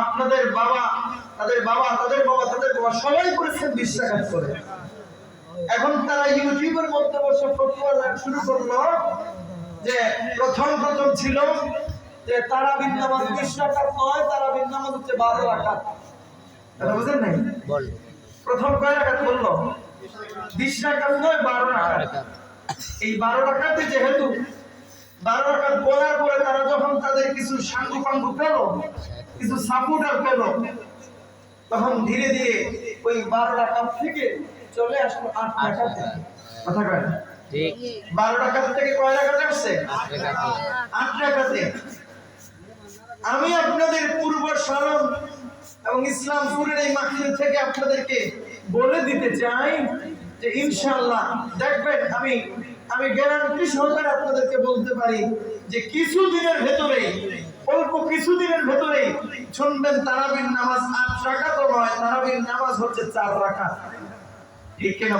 আপনাদের বাবা তাদের বাবা তাদের বাবা তাদের বাবা সবাই করেছেন বিশ টাকা করে। এখন তারা ইউটিউবের মধ্যে বসে ফটোয়া শুরু করল যে প্রথম প্রথম ছিল যে তারা নামাজ বিশ টাকার নয় তারা নামাজ হচ্ছে বারো এটা বুঝেন নাই? প্রথম কয় রাখাত বলল? বিশ টাকার নয় বারো রাখাত। এই বারো রাখাতে যেহেতু বারো রাখাত বলার পরে তারা যখন তাদের কিছু সাঙ্গু পাঙ্গু পেল কিছু সাপোর্টার পেল তখন ধীরে ধীরে ওই বারো রাখাত থেকে চলে আসলো আট কথা কয়? না? ঠিক থেকে কয় আসছে আট টাকাতে আমি আপনাদের পূর্ব স্মরণ এবং ইসলামপুরের এই মাহফিল থেকে আপনাদেরকে বলে দিতে চাই যে ইনশাআল্লাহ দেখবেন আমি আমি গ্যারান্টি সহকারে আপনাদেরকে বলতে পারি যে কিছু দিনের ভেতরে অল্প কিছু দিনের শুনবেন তারাবির নামাজ আট রাখা তো নয় তারাবির নামাজ হচ্ছে চার রাখা ঠিক কিনা?